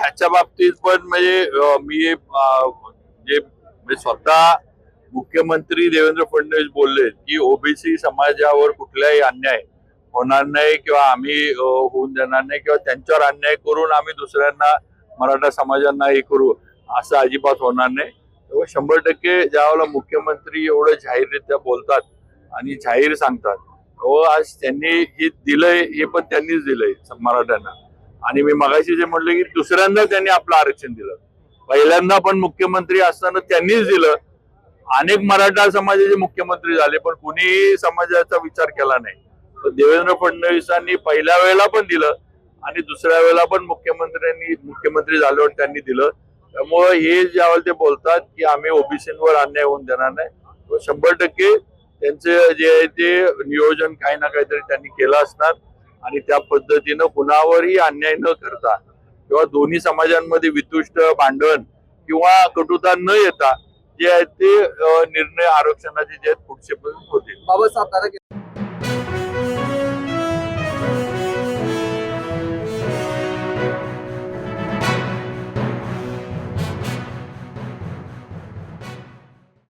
ह्याच्या बाबतीत पण म्हणजे मी जे म्हणजे स्वतः मुख्यमंत्री देवेंद्र फडणवीस बोलले की ओबीसी समाजावर कुठलाही अन्याय होणार नाही किंवा आम्ही होऊन देणार नाही किंवा त्यांच्यावर अन्याय करून आम्ही दुसऱ्यांना मराठा समाजांना हे करू असं अजिबात होणार नाही. तेव्हा शंभर टक्के ज्यावेळेला मुख्यमंत्री एवढं जाहीररित्या बोलतात आणि जाहीर सांगतात व आज त्यांनी हे दिलंय हे पण त्यांनीच दिलंय मराठ्यांना. आणि मी मगाशी जे म्हटलं की दुसऱ्यांदा त्यांनी आपलं आरक्षण दिलं. पहिल्यांदा पण मुख्यमंत्री असताना त्यांनीच दिलं. अनेक मराठा समाजाचे मुख्यमंत्री झाले पण कुणीही समाजाचा विचार केला नाही. तर देवेंद्र फडणवीसांनी पहिल्या वेळेला पण दिलं आणि दुसऱ्या वेळेला पण मुख्यमंत्र्यांनी मुख्यमंत्री झाल्यावर त्यांनी दिलं. त्यामुळे हे ज्यावेळेला ते बोलतात की आम्ही ओबीसीवर अन्याय होऊन देणार नाही. शंभर टक्के त्यांचे जे आहे ते नियोजन काही ना काहीतरी त्यांनी केलं असणार. आणि त्या पद्धतीनं कुणावरही अन्याय न करता किंवा दोन्ही समाजांमध्ये वितुष्ट भांडण किंवा कटुता न येता जे आहेत ते निर्णय आरक्षणाचे जे आहेत पुढचे होते होतील. बाबासाहेब